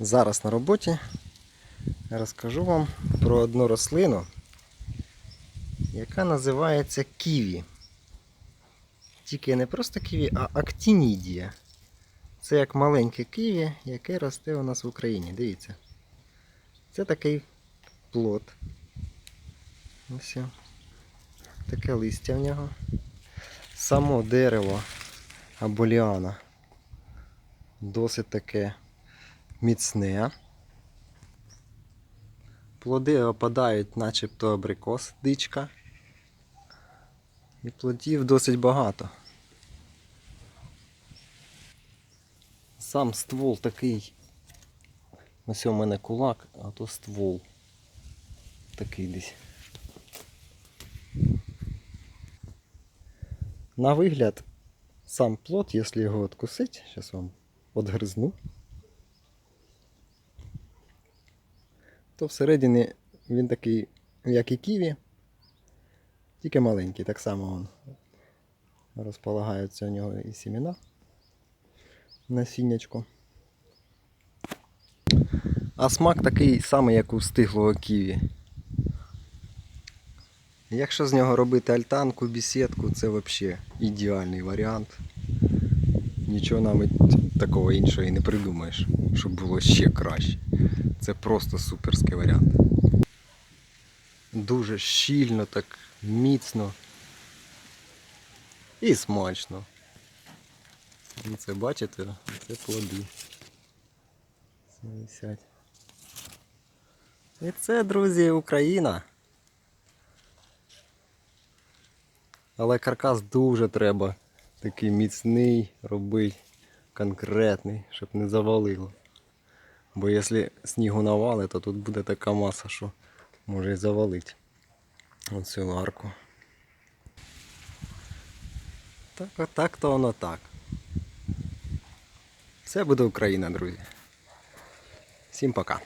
Зараз на роботі розкажу вам про одну рослину, яка називається ківі. Тільки не просто ківі, а актінідія. Це як маленьке ківі, яке росте у нас в Україні. Дивіться. Це такий плод. Ось. Таке листя в нього. Само дерево або ліана досить таке міцне. Плоди опадають начебто абрикос, дичка. І плодів досить багато. Сам ствол такий. Ось у мене кулак, а то ствол. Такий десь. На вигляд, сам плод, якщо його откусити, зараз вам отгризну, то всередині він такий, як і ківі, тільки маленький, так само он розполагаються у нього і сімена насіннячко. А смак такий самий, як у стиглого ківі. Якщо з нього робити альтанку, бісідку, це взагалі ідеальний варіант. Нічого навіть такого іншого і не придумаєш, щоб було ще краще. Це просто суперський варіант. Дуже щільно, так міцно і смачно. Ну, Це бачите, це плоди. І це, друзі, Україна. Але каркас дуже треба такий міцний робити, конкретний, щоб не завалило. Бо якщо снігу навали, то тут буде така маса, що може і завалити оцю арку. Так, отак то воно так. Все буде Україна, друзі. Всім пока.